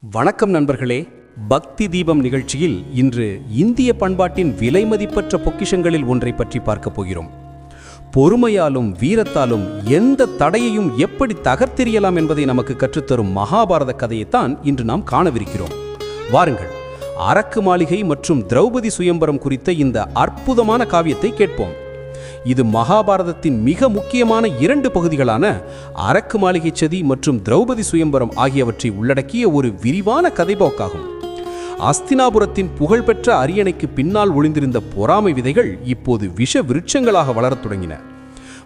வணக்கம் நண்பர்களே. பக்தி தீபம் நிகழ்ச்சியில் இன்று இந்திய பண்பாட்டின் விலைமதிப்பற்ற பொக்கிஷங்களில் ஒன்றை பற்றி பார்க்கப் போகிறோம். பொறுமையாலும் வீரத்தாலும் எந்த தடையையும் எப்படி தகர்த்தெறியலாம் என்பதை நமக்கு கற்றுத்தரும் மகாபாரத கதையைத்தான் இன்று நாம் காணவிருக்கிறோம். வாருங்கள் அரக்கு மாளிகை மற்றும் திரௌபதி சுயம்பரம் குறித்த இந்த அற்புதமான காவியத்தை கேட்போம். இது மகாபாரதத்தின் மிக முக்கியமான இரண்டு பகுதிகளான அரக்கு மாளிகை சதி மற்றும் திரௌபதி சுயம்பரம் ஆகியவற்றை உள்ளடக்கிய ஒரு விரிவான கதைபோக்காகும். அஸ்தினாபுரத்தின் புகழ்பெற்ற அரியணைக்கு பின்னால் ஒளிந்திருந்த பொறாமை விதைகள் இப்போது விஷ விருட்சங்களாக வளரத் தொடங்கின.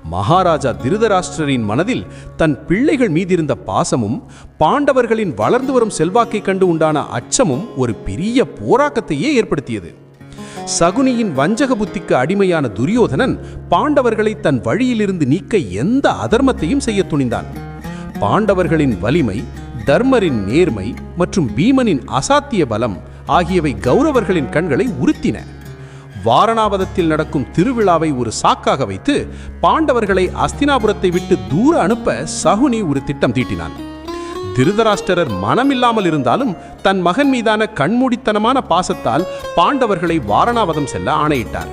மகாராஜா திருதராஷ்டிரரின் மனதில் தன் பிள்ளைகள் மீதிருந்த பாசமும் பாண்டவர்களின் வளர்ந்து வரும் செல்வாக்கை கண்டு உண்டான அச்சமும் ஒரு பெரிய போராக்கத்தையே ஏற்படுத்தியது. சகுனியின் வஞ்சக புத்திக்கு அடிமையான துரியோதனன் பாண்டவர்களை தன் வழியிலிருந்து நீக்க எந்த அதர்மத்தையும் செய்ய துணிந்தான். பாண்டவர்களின் வலிமை தர்மரின் நேர்மை மற்றும் பீமனின் அசாத்திய பலம் ஆகியவை கௌரவர்களின் கண்களை உறுத்தின. வாரணாவதத்தில் நடக்கும் திருவிழாவை ஒரு சாக்காக வைத்து பாண்டவர்களை அஸ்தினாபுரத்தை விட்டு தூர அனுப்ப சகுனி ஒரு திட்டம் தீட்டினான். திருதராஷ்டிரர் மனமில்லாமல் இருந்தாலும் தன் மகன் மீதான கண்மூடித்தனமான பாசத்தால் பாண்டவர்களை வாரணாவதம் செல்ல ஆணையிட்டார்.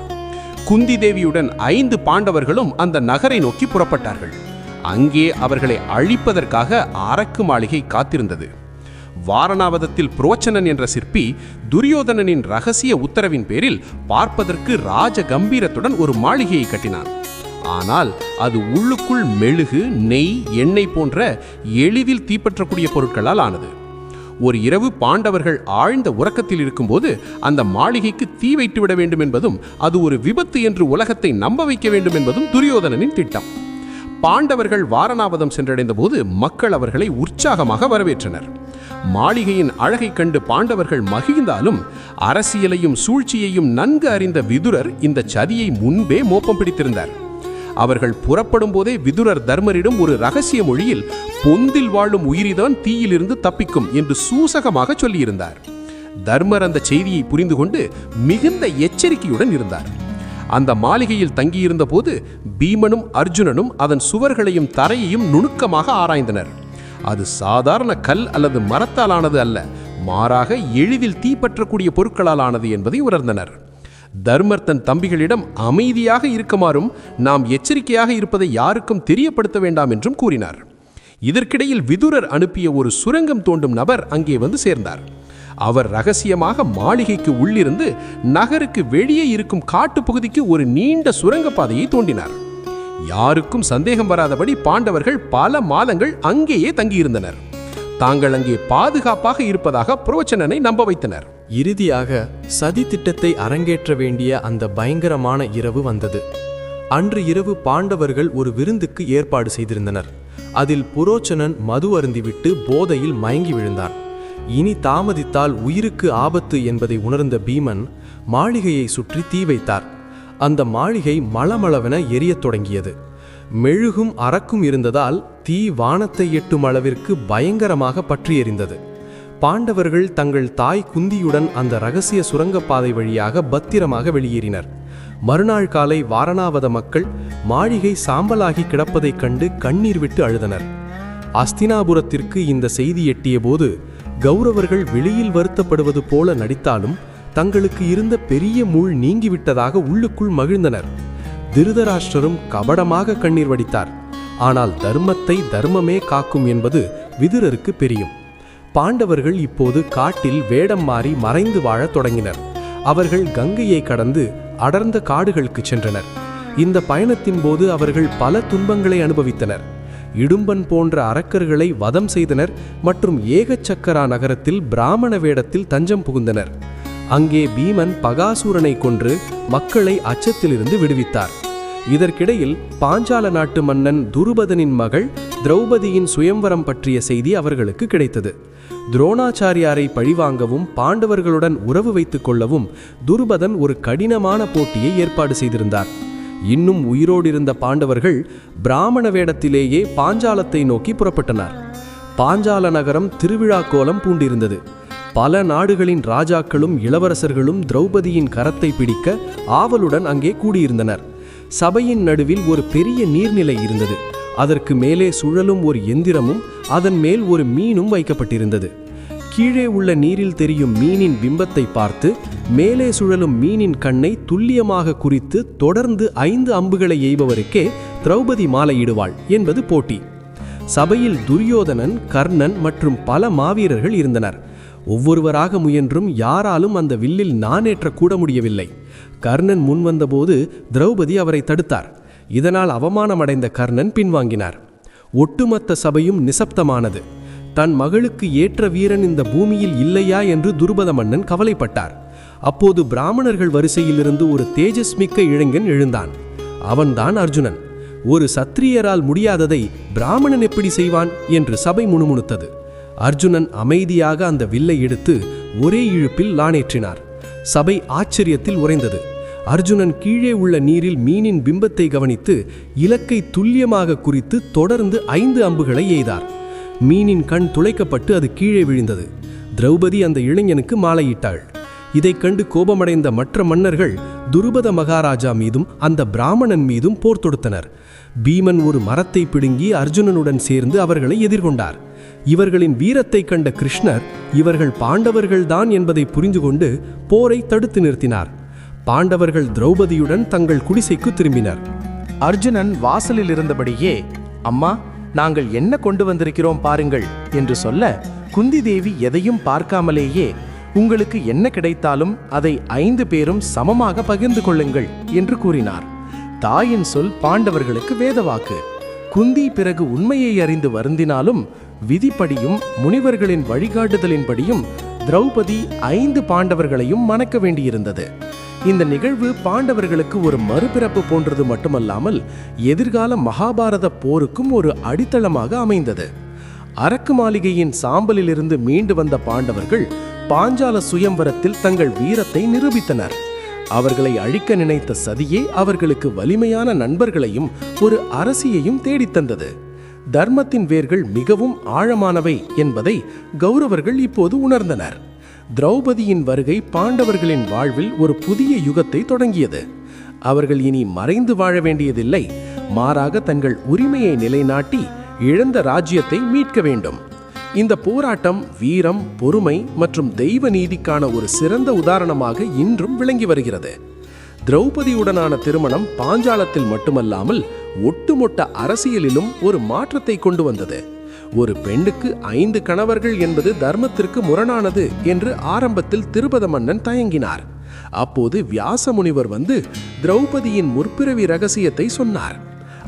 குந்தி தேவியுடன் ஐந்து பாண்டவர்களும் அந்த நகரை நோக்கி புறப்பட்டார்கள். அங்கே அவர்களை அழிப்பதற்காக அரக்கு மாளிகை காத்திருந்தது. வாரணாவதத்தில் புரோச்சனன் என்ற சிற்பி துரியோதனனின் ரகசிய உத்தரவின் பேரில் பார்ப்பதற்கு ராஜ கம்பீரத்துடன் ஒரு மாளிகையை கட்டினான். ஆனால் அது உள்ளுக்குள் மெழுகு நெய் எண்ணெய் போன்ற எளிதில் தீப்பற்றக்கூடிய பொருட்களால் ஆனது. ஒரு இரவு பாண்டவர்கள் ஆழ்ந்த உறக்கத்தில் இருக்கும்போது அந்த மாளிகைக்கு தீ வைத்து விட வேண்டும் என்பதும் அது ஒரு விபத்து என்று உலகத்தை நம்ப வைக்க வேண்டும் என்பதும் துரியோதனனின் திட்டம். பாண்டவர்கள் வாரணாவதம் சென்றடைந்த போது மக்கள் அவர்களை உற்சாகமாக வரவேற்றனர். மாளிகையின் அழகைக் கண்டு பாண்டவர்கள் மகிழ்ந்தாலும் அரசியலையும் சூழ்ச்சியையும் நன்கு அறிந்த விதுரர் இந்த சதியை முன்பே மோப்பம் பிடித்திருந்தார். அவர்கள் புறப்படும் போதே விதுரர் தர்மரிடம் ஒரு ரகசிய மொழியில் பொந்தில் வாழும் உயிரிதான் தீயிலிருந்து தப்பிக்கும் என்று சூசகமாக சொல்லியிருந்தார். தர்மர் அந்த செய்தியை புரிந்து கொண்டு மிகுந்த எச்சரிக்கையுடன் இருந்தார். அந்த மாளிகையில் தங்கியிருந்த போது பீமனும் அர்ஜுனனும் அதன் சுவர்களையும் தரையையும் நுணுக்கமாக ஆராய்ந்தனர். அது சாதாரண கல் அல்லது மரத்தால் ஆனது அல்ல மாறாக எளிதில் தீப்பற்றக்கூடிய பொருட்களால் ஆனது என்பதை உணர்ந்தனர். தர்மர் தன் தம்பிகளிடம் அமைதியாக இருக்குமாறும் நாம் எச்சரிக்கையாக இருப்பதை யாருக்கும் தெரியப்படுத்த வேண்டாம் என்றும் கூறினார். இதற்கிடையில் விதுரர் அனுப்பிய ஒரு சுரங்கம் தோண்டும் நபர் அங்கே வந்து சேர்ந்தார். அவர் ரகசியமாக மாளிகைக்கு உள்ளிருந்து நகருக்கு வெளியே இருக்கும் காட்டுப் பகுதிக்கு ஒரு நீண்ட சுரங்கப்பாதையை தோண்டினார். யாருக்கும் சந்தேகம் வராதபடி பாண்டவர்கள் பல மாதங்கள் அங்கேயே தங்கியிருந்தனர். தாங்கள் அங்கே பாதுகாப்பாக இருப்பதாக புரோச்சனனை நம்ப வைத்தனர். இறுதியாக சதி திட்டத்தை அரங்கேற்ற வேண்டிய அந்த பயங்கரமான இரவு வந்தது. அன்று இரவு பாண்டவர்கள் ஒரு விருந்துக்கு ஏற்பாடு செய்திருந்தனர். அதில் புரோச்சனன் மது அருந்திவிட்டு போதையில் மயங்கி விழுந்தான். இனி தாமதித்தால் உயிருக்கு ஆபத்து என்பதை உணர்ந்த பீமன் மாளிகையை சுற்றி தீ வைத்தார். அந்த மாளிகை மளமளவென எரியத் தொடங்கியது. மெழுகும் அரக்கும் இருந்ததால் தீ வானத்தை எட்டும் அளவிற்கு பயங்கரமாக பற்றி எறிந்தது பாண்டவர்கள் தங்கள் தாய் குந்தியுடன் அந்த ரகசிய சுரங்கப்பாதை வழியாக பத்திரமாக வெளியேறினர். மறுநாள் காலை வாரணாவத மக்கள் மாளிகை சாம்பலாகி கிடப்பதைக் கண்டு கண்ணீர் விட்டு அழுதனர். அஸ்தினாபுரத்திற்கு இந்த செய்தி எட்டியபோது கௌரவர்கள் வெளியில் வருத்தப்படுவது போல நடித்தாலும் தங்களுக்கு இருந்த பெரிய முள் நீங்கிவிட்டதாக உள்ளுக்குள் மகிழ்ந்தனர். திருதராஷ்டரும் கபடமாக கண்ணீர் வடித்தார். ஆனால் தர்மத்தை தர்மமே காக்கும் என்பது விதுரருக்கு பெரியும் பாண்டவர்கள் இப்போது காட்டில் வேடம் மாறி மறைந்து வாழத் தொடங்கினர். அவர்கள் கங்கையை கடந்து அடர்ந்த காடுகளுக்கு சென்றனர். இந்த பயணத்தின் போது அவர்கள் பல துன்பங்களை அனுபவித்தனர். இடும்பன் போன்ற அரக்கர்களை வதம் செய்தனர் மற்றும் ஏகச்சக்கரா நகரத்தில் பிராமண வேடத்தில் தஞ்சம் புகுந்தனர். அங்கே பீமன் பகாசூரனை கொன்று மக்களை அச்சத்திலிருந்து விடுவித்தார். இதற்கிடையில் பாஞ்சால நாட்டு மன்னன் துருபதனின் மகள் திரௌபதியின் சுயம்வரம் பற்றிய செய்தி அவர்களுக்கு கிடைத்தது. துரோணாச்சாரியாரை பழிவாங்கவும் பாண்டவர்களுடன் உறவு வைத்துக் கொள்ளவும் துருபதன் ஒரு கடினமான போட்டியை ஏற்பாடு செய்திருந்தார். இன்னும் உயிரோடு இருந்த பாண்டவர்கள் பிராமண வேடத்திலேயே பாஞ்சாலத்தை நோக்கி புறப்பட்டனர். பாஞ்சால நகரம் திருவிழா கோலம் பூண்டிருந்தது. பல நாடுகளின் ராஜாக்களும் இளவரசர்களும் திரௌபதியின் கரத்தை பிடிக்க ஆவலுடன் அங்கே கூடியிருந்தனர். சபையின் நடுவில் ஒரு பெரிய நீர்நிலை இருந்தது. அதற்கு மேலே சுழலும் ஒரு எந்திரமும் அதன் மேல் ஒரு மீனும் வைக்கப்பட்டிருந்தது. கீழே உள்ள நீரில் தெரியும் மீனின் பிம்பத்தை பார்த்து மேலே சுழலும் மீனின் கண்ணை துல்லியமாக குறித்து தொடர்ந்து ஐந்து அம்புகளை எய்பவருக்கே திரௌபதி மாலையிடுவாள் என்பது போட்டி. சபையில் துரியோதனன் கர்ணன் மற்றும் பல மாவீரர்கள் இருந்தனர். ஒவ்வொருவராக முயன்றும் யாராலும் அந்த வில்லில் நானேற்ற கூட முடியவில்லை. கர்ணன் முன்வந்தபோது திரௌபதி அவரை தடுத்தார். இதனால் அவமானமடைந்த கர்ணன் பின்வாங்கினார். ஒட்டுமொத்த சபையும் நிசப்தமானது. தன் மகளுக்கு ஏற்ற வீரன் இந்த பூமியில் இல்லையா என்று துருபத மன்னன் கவலைப்பட்டார். அப்போது பிராமணர்கள் வரிசையிலிருந்து ஒரு தேஜஸ்மிக்க இளைஞன் எழுந்தான். அவன்தான் அர்ஜுனன். ஒரு சத்திரியரால் முடியாததை பிராமணன் எப்படி செய்வான் என்று சபை முணுமுணுத்தது. அர்ஜுனன் அமைதியாக அந்த வில்லை எடுத்து ஒரே இழுப்பில் லானேற்றினார். சபை ஆச்சரியத்தில் உறைந்தது. அர்ஜுனன் கீழே உள்ள நீரில் மீனின் பிம்பத்தை கவனித்து இலக்கை துல்லியமாக குறித்து தொடர்ந்து ஐந்து அம்புகளை எய்தார். மீனின் கண் துளைக்கப்பட்டு அது கீழே விழுந்தது. திரௌபதி அந்த இளைஞனுக்கு மாலையிட்டாள். இதைக் கண்டு கோபமடைந்த மற்ற மன்னர்கள் துருபத மகாராஜா மீதும் அந்த பிராமணன் மீதும் போர் தொடுத்தனர். பீமன் ஒரு மரத்தை பிடுங்கி அர்ஜுனனுடன் சேர்ந்து அவர்களை எதிர்கொண்டார். இவர்களின் வீரத்தை கண்ட கிருஷ்ணர் இவர்கள் பாண்டவர்கள்தான் என்பதை புரிந்து கொண்டு போரை தடுத்து நிறுத்தினார். பாண்டவர்கள் திரௌபதியுடன் தங்கள் குடிசைக்கு திரும்பினர். அர்ஜுனன் வாசலில் இருந்தபடியே அம்மா நாங்கள் என்ன கொண்டு வந்திருக்கிறோம் பாருங்கள் என்று சொல்ல குந்தி தேவி எதையும் பார்க்காமலேயே உங்களுக்கு என்ன கிடைத்தாலும் அதை ஐந்து பேரும் சமமாக பகிர்ந்து கொள்ளுங்கள் என்று கூறினார். தாயின் சொல் பாண்டவர்களுக்கு வேதவாக்கு. குந்தி பிறகு உண்மையை அறிந்து வருந்தினாலும் விதிப்படியும் முனிவர்களின் வழிகாட்டுதலின்படியும் திரௌபதி ஐந்து பாண்டவர்களையும் மணக்க வேண்டியிருந்தது. இந்த நிகழ்வு பாண்டவர்களுக்கு ஒரு மறுபிறப்பு போன்றது மட்டுமல்லாமல் எதிர்கால மகாபாரத போருக்கும் ஒரு அடித்தளமாக அமைந்தது. அரக்கு மாளிகையின் சாம்பலிலிருந்து மீண்டு வந்த பாண்டவர்கள் பாஞ்சால சுயம்வரத்தில் தங்கள் வீரத்தை நிரூபித்தனர். அவர்களை அழிக்க நினைத்த சதியே அவர்களுக்கு வலிமையான நண்பர்களையும் ஒரு அரசியையும் தேடித் தந்தது தர்மத்தின் வேர்கள் மிகவும் ஆழமானவை என்பதை கௌரவர்கள் இப்போது உணர்ந்தனர். திரௌபதியின் வருகை பாண்டவர்களின் வாழ்வில் ஒரு புதிய யுகத்தை தொடங்கியது. அவர்கள் இனி மறைந்து வாழ வேண்டியதில்லை. மாறாக தங்கள் உரிமையை நிலைநாட்டி இழந்த ராஜ்யத்தை மீட்க வேண்டும். இந்த போராட்டம் வீரம் பொறுமை மற்றும் தெய்வ நீதிக்கான ஒரு சிறந்த உதாரணமாக இன்றும் விளங்கி வருகிறது. திரௌபதியுடனான திருமணம் பாஞ்சாலத்தில் மட்டுமல்லாமல் ஒட்டுமொத்த அரசியலிலும் ஒரு மாற்றத்தை கொண்டு வந்தது. ஒரு பெண்ணுக்கு ஐந்து கணவர்கள் என்பது தர்மத்திற்கு முரணானது என்று ஆரம்பத்தில் திருபத மன்னன் தயங்கினார். அப்போது வியாச முனிவர் வந்து திரௌபதியின் முற்பிறவி ரகசியத்தை சொன்னார்.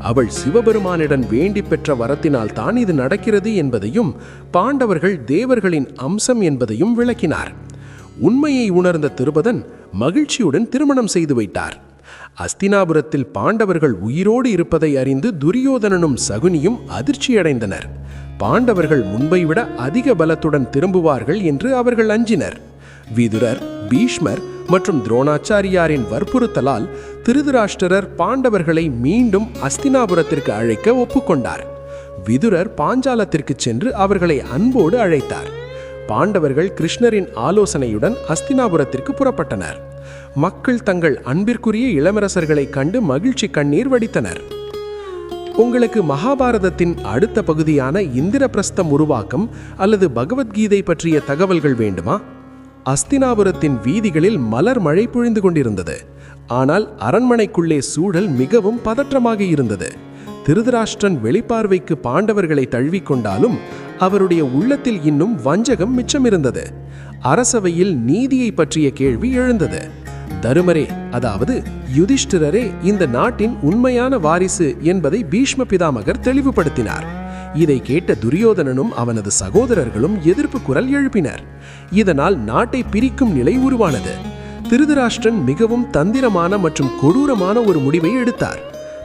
அவள் சிவபெருமானிடம் வேண்டி பெற்ற வரத்தினால் தான் இது நடக்கிறது என்பதையும் பாண்டவர்கள் தேவர்களின் அம்சம் என்பதையும் விளக்கினார். உண்மையை உணர்ந்த திருபதன் மகிழ்ச்சியுடன் திருமணம் செய்து வைத்தார். அஸ்தினாபுரத்தில் பாண்டவர்கள் உயிரோடு இருப்பதை அறிந்து துரியோதனனும் சகுனியும் அதிர்ச்சியடைந்தனர். பாண்டவர்கள் முன்பை விட அதிக பலத்துடன் திரும்புவார்கள் என்று அவர்கள் அஞ்சினர். விதுரர் பீஷ்மர் மற்றும் துரோணாச்சாரியாரின் வற்புறுத்தலால் திருதராஷ்டிரர் பாண்டவர்களை மீண்டும் அஸ்தினாபுரத்திற்கு அழைக்க ஒப்புக்கொண்டார். விதுரர் பாஞ்சாலத்திற்கு சென்று அவர்களை அன்போடு அழைத்தார். பாண்டவர்கள் கிருஷ்ணரின் ஆலோசனையுடன் அஸ்தினாபுரத்திற்கு புறப்பட்டனர். மக்கள் தங்கள் அன்பிற்குரிய இளமரசர்களை கண்டு மகிழ்ச்சி கண்ணீர் வடித்தனர். உங்களுக்கு மகாபாரதத்தின் அடுத்த பகுதியான இந்திரபிரஸ்தம் உருவாக்கம் அல்லது பகவத்கீதை பற்றிய தகவல்கள் வேண்டுமா? அஸ்தினாபுரத்தின் வீதிகளில் மலர் மழை பொழிந்து கொண்டிருந்தது. ஆனால் அரண்மனைக்குள்ளே சூழல் மிகவும் பதற்றமாக இருந்தது. திருதராஷ்டிரன் வெளிப்பார்வைக்கு பாண்டவர்களை தழுவிக்கொண்டாலும் அவருடைய உள்ளத்தில் இன்னும் வஞ்சகம் மிச்சமிருந்தது. அரசவையில் நீதியை பற்றிய கேள்வி எழுந்தது. தருமரே அதாவது யுதிஷ்டிரரே இந்த நாட்டின் உண்மையான வாரிசு என்பதை பீஷ்ம பிதாமகர் தெளிவுபடுத்தினார். இதை கேட்ட துரியோதனனும் அவனது சகோதரர்களும் எதிர்ப்பு குரல் எழுப்பினர். இதனால் நாட்டை பிரிக்கும் நிலை உருவானது. திருதராஷ்டிரன் மிகவும் தந்திரமான மற்றும் கொடூரமான ஒரு முடிவை எடுத்தார்.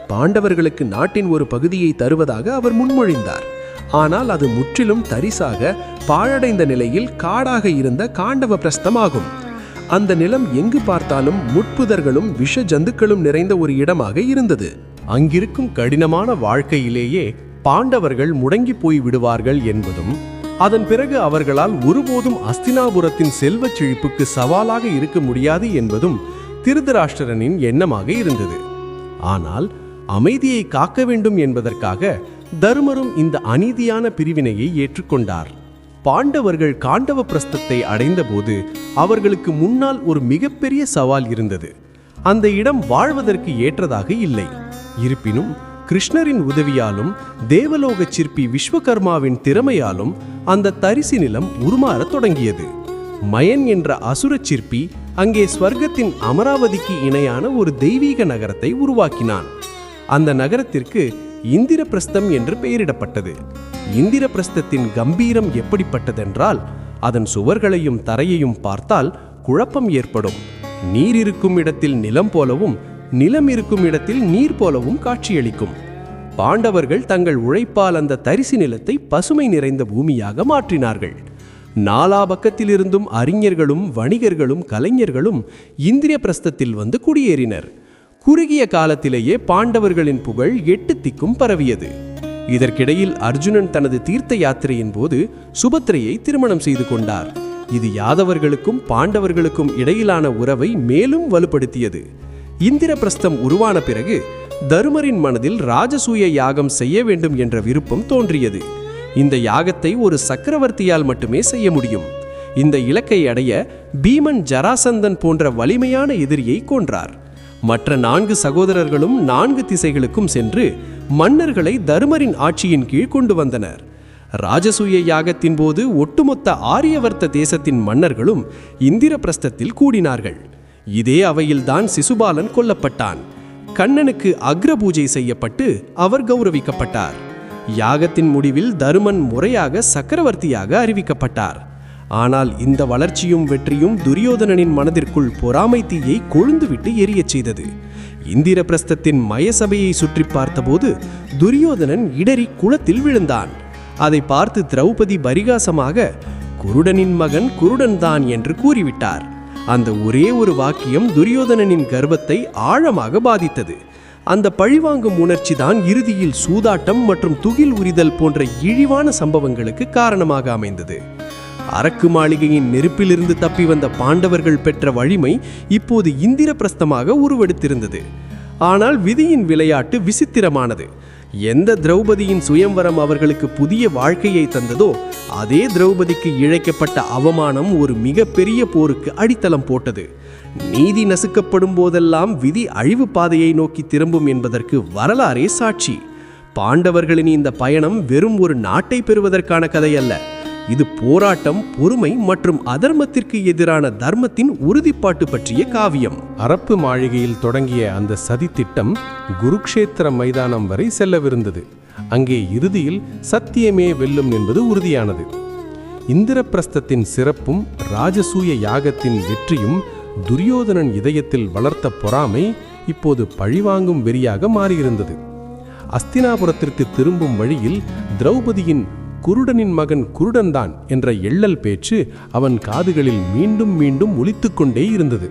பாண்டவர்களுக்கு நாட்டின் ஒரு பகுதியை தருவதாக அவர் முன்மொழிந்தார். ஆனால் அது முற்றிலும் தரிசாக பாழடைந்த நிலையில் காடாக இருந்த காண்டவ பிரஸ்தமாகும். அந்த நிலம் எங்கு பார்த்தாலும் முட்புதர்களும் விஷ ஜந்துக்களும் நிறைந்த ஒரு இடமாக இருந்தது. அங்கிருக்கும் கடினமான வாழ்க்கையிலேயே பாண்டவர்கள் முடங்கி போய் விடுவார்கள் என்பதும் அதன் பிறகு அவர்களால் ஒருபோதும் அஸ்தினாபுரத்தின் செல்வச் செழிப்புக்கு சவாலாக இருக்க முடியாது என்பதும் திருதராஷ்டிரனின் எண்ணமாக இருந்தது. ஆனால் அமைதியை காக்க வேண்டும் என்பதற்காக தருமரும் இந்த அநீதியான பிரிவினையை ஏற்றுக்கொண்டார். பாண்டவர்கள் காண்டவ பிரஸ்தத்தை அடைந்தபோது அவர்களுக்கு முன்னால் ஒரு மிகப்பெரிய சவால் இருந்தது. அந்த இடம் வாழ்வதற்கு ஏற்றதாக இல்லை. இருப்பினும் கிருஷ்ணரின் உதவியாலும் தேவலோக சிற்பி விஸ்வகர்மாவின் திறமையாலும் அந்த தரிசு நிலம் உருமாறத் தொடங்கியது. மயன் என்ற அசுர சிற்பி அங்கே ஸ்வர்க்கத்தின் அமராவதிக்கு இணையான ஒரு தெய்வீக நகரத்தை உருவாக்கினான். அந்த நகரத்திற்கு இந்திரபிரஸ்தம் என்று பெயரிடப்பட்டது. இந்திரபிரஸ்தத்தின் கம்பீரம் எப்படிப்பட்டதென்றால் அதன் சுவர்களையும் தரையையும் பார்த்தால் குழப்பம் ஏற்படும். நீர் இருக்கும் இடத்தில் நிலம் போலவும் நிலம் இருக்கும் இடத்தில் நீர் போலவும் காட்சியளிக்கும். பாண்டவர்கள் தங்கள் உழைப்பால் அந்த தரிசு நிலத்தை பசுமை நிறைந்த பூமியாக மாற்றினார்கள். நாலா பக்கத்திலிருந்தும் அறிஞர்களும் வணிகர்களும் கலைஞர்களும் இந்திரிய பிரஸ்தத்தில் வந்து குடியேறினர். குறுகிய காலத்திலேயே பாண்டவர்களின் புகழ் எட்டு திக்கும் பரவியது. இதற்கிடையில் அர்ஜுனன் தனது தீர்த்த யாத்திரையின் போது சுபத்திரையை திருமணம் செய்து கொண்டார். இது யாதவர்களுக்கும் பாண்டவர்களுக்கும் இடையிலான உறவை மேலும் வலுப்படுத்தியது. இந்திரபிரஸ்தம் உருவான பிறகு தருமரின் மனதில் ராஜசூய யாகம் செய்ய வேண்டும் என்ற விருப்பம் தோன்றியது. இந்த யாகத்தை ஒரு சக்கரவர்த்தியால் மட்டுமே செய்ய முடியும். இந்த இலக்கை அடைய பீமன் ஜராசந்தன் போன்ற வலிமையான எதிரியை கொன்றார். மற்ற நான்கு சகோதரர்களும் நான்கு திசைகளுக்கும் சென்று மன்னர்களை தருமரின் ஆட்சியின் கீழ் கொண்டு வந்தனர். ராஜசூய யாகத்தின் போது ஒட்டுமொத்த ஆரியவர்த்த தேசத்தின் மன்னர்களும் இந்திரபிரஸ்தத்தில் கூடினார்கள். இதே அவையில்தான் சிசுபாலன் கொல்லப்பட்டான். கண்ணனுக்கு அக்ர பூஜை செய்யப்பட்டு அவர் கௌரவிக்கப்பட்டார். யாகத்தின் முடிவில் தருமன் முறையாக சக்கரவர்த்தியாக அறிவிக்கப்பட்டார். ஆனால் இந்த வளர்ச்சியும் வெற்றியும் துரியோதனனின் மனதிற்குள் பொறாமை தீயை கொழுந்துவிட்டு எரியச் செய்தது. இந்திரபிரஸ்தத்தின் மயசபையை சுற்றி பார்த்தபோது துரியோதனன் இடறி குளத்தில் விழுந்தான். அதை பார்த்து திரௌபதி பரிகாசமாக குருடனின் மகன் குருடன்தான் என்று கூறிவிட்டார். அந்த ஒரே ஒரு வாக்கியம் துரியோதனனின் கர்வத்தை ஆழமாக பாதித்தது. அந்த பழிவாங்கும் உணர்ச்சி தான் இறுதியில் சூதாட்டம் மற்றும் துகில் உரிதல் போன்ற இழிவான சம்பவங்களுக்கு காரணமாக அமைந்தது. அரக்கு மாளிகையின் நெருப்பிலிருந்து தப்பி வந்த பாண்டவர்கள் பெற்ற வலிமை இப்போது இந்திரபிரஸ்தமாக உருவெடுத்திருந்தது. ஆனால் விதியின் விளையாட்டு விசித்திரமானது. எந்த திரௌபதியின் சுயம்வரம் அவர்களுக்கு புதிய வாழ்க்கையை தந்ததோ அதே திரௌபதிக்கு இழைக்கப்பட்ட அவமானம் ஒரு மிகப்பெரிய போருக்கு அடித்தளம் போட்டது. நீதி நசுக்கப்படும் போதெல்லாம் விதி அழிவு பாதையை நோக்கி திரும்பும் என்பதற்கு வரலாறே சாட்சி. பாண்டவர்களின் இந்த பயணம் வெறும் ஒரு நாட்டை பெறுவதற்கான கதை அல்ல இது போராட்டம் பொறுமை மற்றும் அதர்மத்திற்கு எதிரான தர்மத்தின் உறுதிப்பாட்டு பற்றிய காவியம். அரப்பு மாளிகையில் தொடங்கிய அந்த சதி திட்டம் குருக்ஷேத்திர மைதானம் வரை செல்லவிருந்தது. அங்கே இறுதியில் சத்தியமே வெல்லும் என்பது உறுதியானது. இந்திரபிரஸ்தத்தின் சிறப்பும் ராஜசூய யாகத்தின் வெற்றியும் துரியோதனன் இதயத்தில் வளர்த்த பொறாமை இப்போது பழிவாங்கும் வெறியாக மாறியிருந்தது. அஸ்தினாபுரத்திற்கு திரும்பும் வழியில் திரௌபதியின் குருடனின் மகன் குருடன்தான் என்ற எள்ளல் பேச்சு அவன் காதுகளில் மீண்டும் மீண்டும் ஒலித்துக்கொண்டே இருந்தது.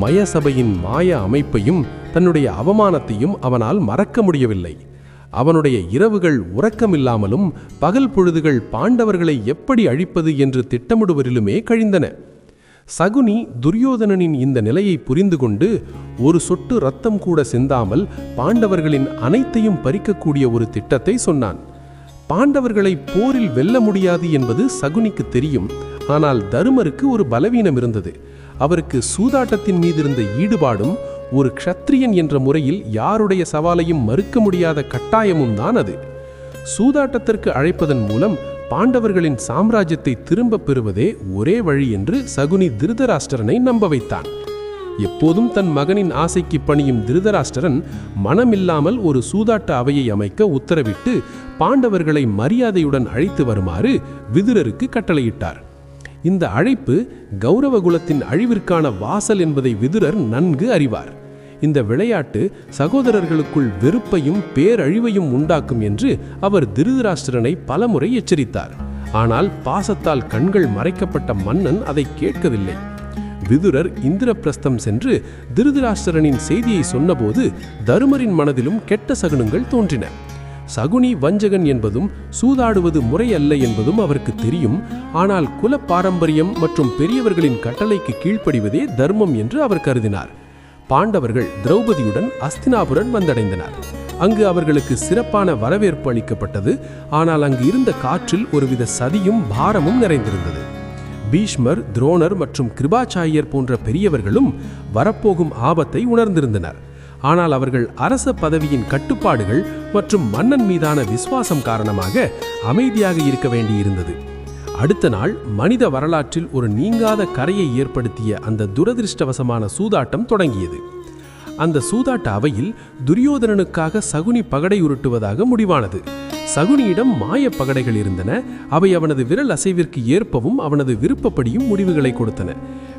மயசபையின் மாய அமைப்பையும் தன்னுடைய அவமானத்தையும் அவனால் மறக்க முடியவில்லை. அவனுடைய இரவுகள் உறக்கமில்லாமலும் பகல் பொழுதுகள் பாண்டவர்களை எப்படி அழிப்பது என்று திட்டமிடுவதிலுமே கழிந்தன. சகுனி துரியோதனனின் இந்த நிலையை புரிந்து கொண்டு ஒரு சொட்டு ரத்தம் கூட சிந்தாமல் பாண்டவர்களின் அனைத்தையும் பறிக்கக்கூடிய ஒரு திட்டத்தை சொன்னான். பாண்டவர்களை போரில் வெல்ல முடியாது என்பது சகுனிக்கு தெரியும். ஆனால் தருமருக்கு ஒரு பலவீனம் இருந்தது. அவருக்கு சூதாட்டத்தின் மீது இருந்த ஈடுபாடும் ஒரு க்ஷத்ரியன் என்ற முறையில் யாருடைய சவாலையும் மறுக்க முடியாத கட்டாயமும் தான் அது. சூதாட்டத்திற்கு அழைப்பதன் மூலம் பாண்டவர்களின் சாம்ராஜ்யத்தை திரும்பப் பெறுவதே ஒரே வழி என்று சகுனி திருதராஷ்டிரனை நம்ப வைத்தான். எப்போதும் தன் மகனின் ஆசைக்கு பணியும் திருதராஷ்டிரன் மனமில்லாமல் ஒரு சூதாட்ட அவையை அமைக்க உத்தரவிட்டு பாண்டவர்களை மரியாதையுடன் அழைத்து வருமாறு விதுரருக்கு கட்டளையிட்டார். இந்த அழைப்பு கௌரவகுலத்தின் அழிவிற்கான வாசல் என்பதை விதுரர் நன்கு அறிவார். இந்த விளையாட்டு சகோதரர்களுக்குள் வெறுப்பையும் பேரழிவையும் உண்டாக்கும் என்று அவர் திருதராஷ்டிரனை பலமுறை எச்சரித்தார். ஆனால் பாசத்தால் கண்கள் மறைக்கப்பட்ட மன்னன் அதை கேட்கவில்லை. விதுரர் இந்திரபிரஸ்தம் சென்று திருதராஷ்டிரனின் செய்தியை சொன்னபோது தருமரின் மனதிலும் கெட்ட சகுனங்கள் தோன்றின. சகுனி வஞ்சகன் என்பதும் சூதாடுவது முறையல்ல என்பதும் அவருக்கு தெரியும். ஆனால் குல பாரம்பரியம் மற்றும் பெரியவர்களின் கட்டளைக்கு கீழ்ப்படிவதே தர்மம் என்று அவர் கருதினார். பாண்டவர்கள் திரௌபதியுடன் அஸ்தினாபுரன் வந்தடைந்தனர். அங்கு அவர்களுக்கு சிறப்பான வரவேற்பு அளிக்கப்பட்டது. ஆனால் அங்கு இருந்த காற்றில் ஒருவித சதியும் பாரமும் நிறைந்திருந்தது. பீஷ்மர் துரோணர் மற்றும் கிருபாச்சாரியர் போன்ற பெரியவர்களும் வரப்போகும் ஆபத்தை உணர்ந்திருந்தனர். ஆனால் அவர்கள் அரச பதவியின் கட்டுப்பாடுகள் மற்றும் மன்னன் மீதான விசுவாசம் காரணமாக அமைதியாக இருக்க வேண்டியிருந்தது. அடுத்த நாள் மனித வரலாற்றில் ஒரு நீங்காத கரையை ஏற்படுத்திய அந்த துரதிருஷ்டவசமான சூதாட்டம் தொடங்கியது. அந்த சூதாட்ட அவையில் துரியோதனனுக்காக சகுனி பகடை உருட்டுவதாக முடிவானது. சகுனியிடம் மாய பகடைகள் இருந்தன. அவை அவனது விரல் அசைவிற்கு ஏற்பவும் அவனது விருப்பப்படியும் முடிவுகளை கொடுத்தன.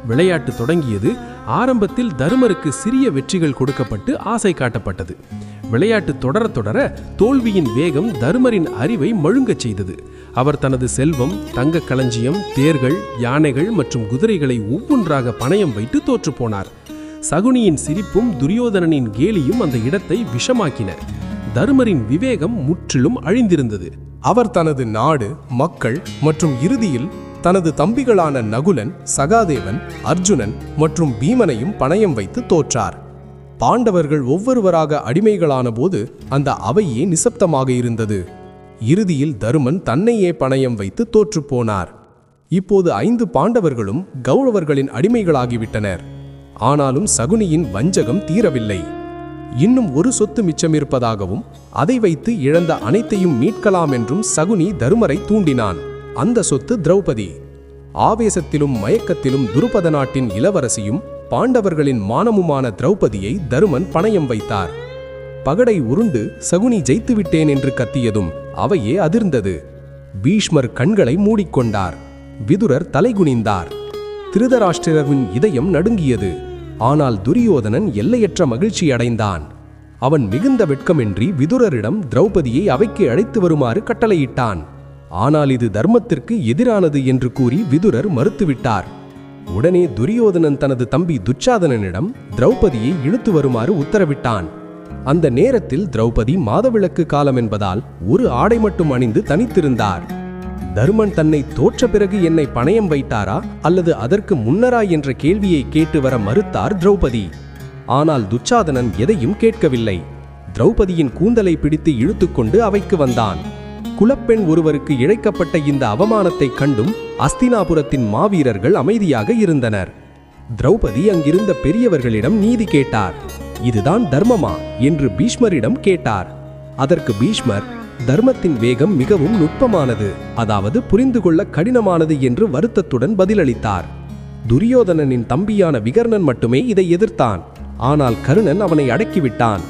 விளையாட்டு தொடங்கியது. ஆரம்பத்தில் தருமருக்கு சிறிய வெற்றிகள் கொடுக்கப்பட்டு ஆசை காட்டப்பட்டது. விளையாட்டு தொடர தொடர தோல்வியின் வேகம் தருமரின் அறிவை மழுங்கச் செய்தது. அவர் தனது செல்வம் தங்க களஞ்சியம் தேர்கள் யானைகள் மற்றும் குதிரைகளை ஒவ்வொன்றாக பணயம் வைத்து தோற்றுப்போனார் சகுனியின் சிரிப்பும் துரியோதனனின் கேலியும் அந்த இடத்தை விஷமாக்கின. தருமரின் விவேகம் முற்றிலும் அழிந்திருந்தது. அவர் தனது நாடு மக்கள் மற்றும் இறுதியில் தனது தம்பிகளான நகுலன் சகாதேவன் அர்ஜுனன் மற்றும் பீமனையும் பணயம் வைத்து தோற்றார். பாண்டவர்கள் ஒவ்வொருவராக அடிமைகளான போது அந்த அவையே நிசப்தமாக இருந்தது. இறுதியில் தருமன் தன்னையே பணயம் வைத்து தோற்றுப் போனார். இப்போது ஐந்து பாண்டவர்களும் கௌரவர்களின் அடிமைகளாகிவிட்டனர். ஆனாலும் சகுனியின் வஞ்சகம் தீரவில்லை. இன்னும் ஒரு சொத்து மிச்சமிருப்பதாகவும் அதை வைத்து இழந்த அனைத்தையும் மீட்கலாம் என்றும் சகுனி தருமரை தூண்டினான். அந்த சொத்து திரௌபதி. ஆவேசத்திலும் மயக்கத்திலும் துருபத நாட்டின் இளவரசியும் பாண்டவர்களின் மானமுமான திரௌபதியை தருமன் பணயம் வைத்தார். பகடை உருண்டு சகுனி ஜெயித்துவிட்டேன் என்று கத்தியதும் அவையே அதிர்ந்தது. பீஷ்மர் கண்களை மூடிக்கொண்டார். விதுரர் தலைகுனிந்தார். திருதராஷ்டிரவின் இதயம் நடுங்கியது. ஆனால் துரியோதனன் எல்லையற்ற மகிழ்ச்சி அடைந்தான். அவன் மிகுந்த வெட்கமின்றி விதுரரிடம் திரௌபதியை அவைக்கு அழைத்து வருமாறு கட்டளையிட்டான். ஆனால் இது தர்மத்திற்கு எதிரானது என்று கூறி விதுரர் மறுத்துவிட்டார். உடனே துரியோதனன் தனது தம்பி துச்சாதனனிடம் திரௌபதியை இழுத்து வருமாறு உத்தரவிட்டான். அந்த நேரத்தில் திரௌபதி மாதவிளக்கு காலம் என்பதால் ஒரு ஆடை மட்டும் அணிந்து தனித்திருந்தார். தருமன் தன்னை தோற்ற பிறகு என்னை பணயம் வைத்தாரா? அல்லது அதற்கு முன்னரா என்ற கேள்வியை கேட்டு வர மறுத்தார் திரௌபதி. ஆனால் துச்சாதனன் எதையும் கேட்கவில்லை. திரௌபதியின் கூந்தலை பிடித்து இழுத்துக்கொண்டு அவைக்கு வந்தான். குலப்பெண் ஒருவருக்கு இழைக்கப்பட்ட இந்த அவமானத்தைக் கண்டும் அஸ்தினாபுரத்தின் மாவீரர்கள் அமைதியாக இருந்தனர். திரௌபதி அங்கிருந்த பெரியவர்களிடம் நீதி கேட்டார். இதுதான் தர்மமா? என்று பீஷ்மரிடம் கேட்டார். அதற்கு பீஷ்மர் தர்மத்தின் வேகம் மிகவும் நுட்பமானது. அதாவது புரிந்து கொள்ள கடினமானது என்று வருத்தத்துடன் பதிலளித்தார். துரியோதனனின் தம்பியான விகர்ணன் மட்டுமே இதை எதிர்த்தான். ஆனால் கருணன் அவனை அடக்கிவிட்டான்.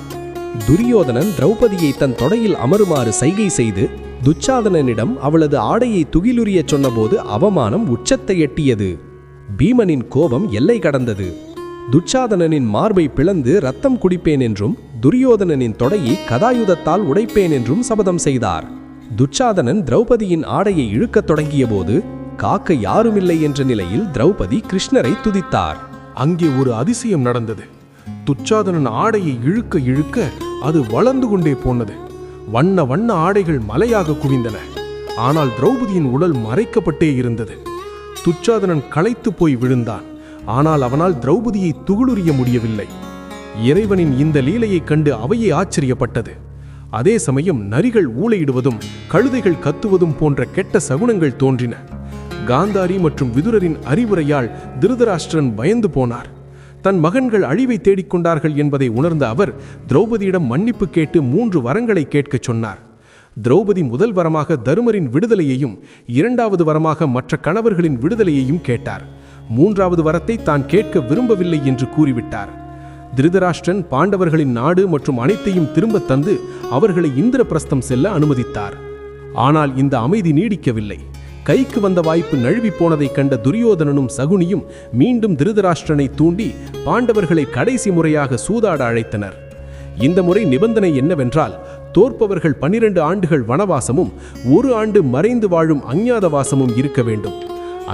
துரியோதனன் திரௌபதியை தன் தொடையில் அமருமாறு சைகை செய்து துச்சாதனனிடம் அவளது ஆடையை துகிலுரியச் சொன்னபோது அவமானம் உச்சத்தை எட்டியது. பீமனின் கோபம் எல்லை கடந்தது. துச்சாதனனின் மார்பை பிளந்து ரத்தம் குடிப்பேன் என்றும் துரியோதனனின் தொடையை கதாயுதத்தால் உடைப்பேன் என்றும் சபதம் செய்தார். துச்சாதனன் திரௌபதியின் ஆடையை இழுக்கத் தொடங்கியபோது காக்க யாருமில்லை என்ற நிலையில் திரௌபதி கிருஷ்ணரை துதித்தார். அங்கே ஒரு அதிசயம் நடந்தது. துச்சாதனன் ஆடையை இழுக்க இழுக்க அது வளர்ந்து கொண்டே போனது. வண்ண வண்ண ஆடைகள் மலையாக குவிந்தன. ஆனால் திரௌபதியின் உடல் மறைக்கப்பட்டே இருந்தது. துச்சாதனன் களைத்து போய் விழுந்தான். ஆனால் அவனால் திரௌபதியை துகளுரிய முடியவில்லை. இறைவனின் இந்த லீலையைக் கண்டு அவையே ஆச்சரியப்பட்டது. அதே சமயம் நரிகள் ஊளையிடுவதும் கழுதைகள் கத்துவதும் போன்ற கெட்ட சகுனங்கள் தோன்றின. காந்தாரி மற்றும் விதுரரின் அறிவுரையால் திருதராஷ்டிரன் பயந்து போனார். தன் மகன்கள் அழிவை தேடிக்கொண்டார்கள் என்பதை உணர்ந்த அவர் திரௌபதியிடம் மன்னிப்பு கேட்டு மூன்று வரங்களை கேட்கச் சொன்னார். திரௌபதி முதல் வரமாக தருமரின் விடுதலையையும் இரண்டாவது வரமாக மற்ற கணவர்களின் விடுதலையையும் கேட்டார். மூன்றாவது வரத்தை தான் கேட்க விரும்பவில்லை என்று கூறிவிட்டார். திருதராஷ்டிரன் பாண்டவர்களின் நாடு மற்றும் அனைத்தையும் திரும்பத் தந்து அவர்களை இந்திரபிரஸ்தம் செல்ல அனுமதித்தார். ஆனால் இந்த அமைதி நீடிக்கவில்லை. கைக்கு வந்த வாய்ப்பு நழுவி போனதைக் கண்ட துரியோதனனும் சகுனியும் மீண்டும் திருதராஷ்டிரனை தூண்டி பாண்டவர்களை கடைசி முறையாக சூதாட அழைத்தனர். இந்த முறை நிபந்தனை என்னவென்றால் தோற்பவர்கள் பன்னிரண்டு ஆண்டுகள் வனவாசமும் ஒரு ஆண்டு மறைந்து வாழும் அஞ்ஞாதவாசமும் இருக்க வேண்டும்.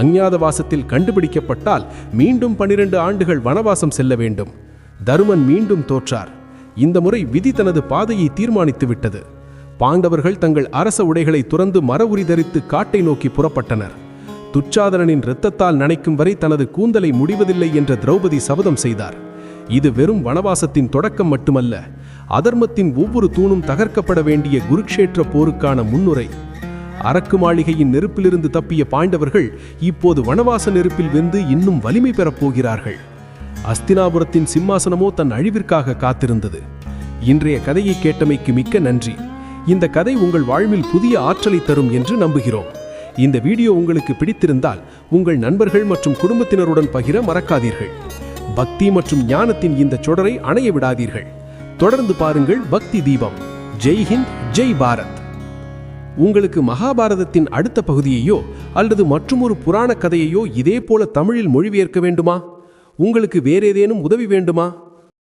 அஞ்ஞாதவாசத்தில் கண்டுபிடிக்கப்பட்டால் மீண்டும் பன்னிரண்டு ஆண்டுகள் வனவாசம் செல்ல வேண்டும். தருமன் மீண்டும் தோற்றார். இந்த முறை விதி தனது பாதையை தீர்மானித்து விட்டது. பாண்டவர்கள் தங்கள் அரச உடைகளை துறந்து மர உரி தரித்து காட்டை நோக்கி புறப்பட்டனர். துச்சாதனனின் இரத்தத்தால் நனைக்கும் வரை தனது கூந்தலை முடிவதில்லை என்ற திரௌபதி சபதம் செய்தார். இது வெறும் வனவாசத்தின் தொடக்கம் மட்டுமல்ல அதர்மத்தின் ஒவ்வொரு தூணும் தகர்க்கப்பட வேண்டிய குருக்ஷேற்ற போருக்கான முன்னுரை. அரக்கு மாளிகையின் நெருப்பிலிருந்து தப்பிய பாண்டவர்கள் இப்போது வனவாச நெருப்பில் வெந்து இன்னும் வலிமை பெறப் போகிறார்கள். அஸ்தினாபுரத்தின் சிம்மாசனமோ தன் அழிவிற்காக காத்திருந்தது. இன்றைய கதையை கேட்டமைக்கு மிக்க நன்றி. இந்த கதை உங்கள் வாழ்வில் புதிய ஆற்றலை தரும் என்று நம்புகிறோம். இந்த வீடியோ உங்களுக்கு பிடித்திருந்தால் உங்கள் நண்பர்கள் மற்றும் குடும்பத்தினருடன் பகிர மறக்காதீர்கள். பக்தி மற்றும் ஞானத்தின் இந்த சொடரை அணைய விடாதீர்கள். தொடர்ந்து பாருங்கள் பக்தி தீபம். ஜெய் ஹிந்த் ஜெய் பாரத். உங்களுக்கு மகாபாரதத்தின் அடுத்த பகுதியையோ அல்லது மற்றுமொரு புராண கதையையோ இதே போல தமிழில் மொழிபெயர்க்க வேண்டுமா? உங்களுக்கு வேறேதேனும் உதவி வேண்டுமா?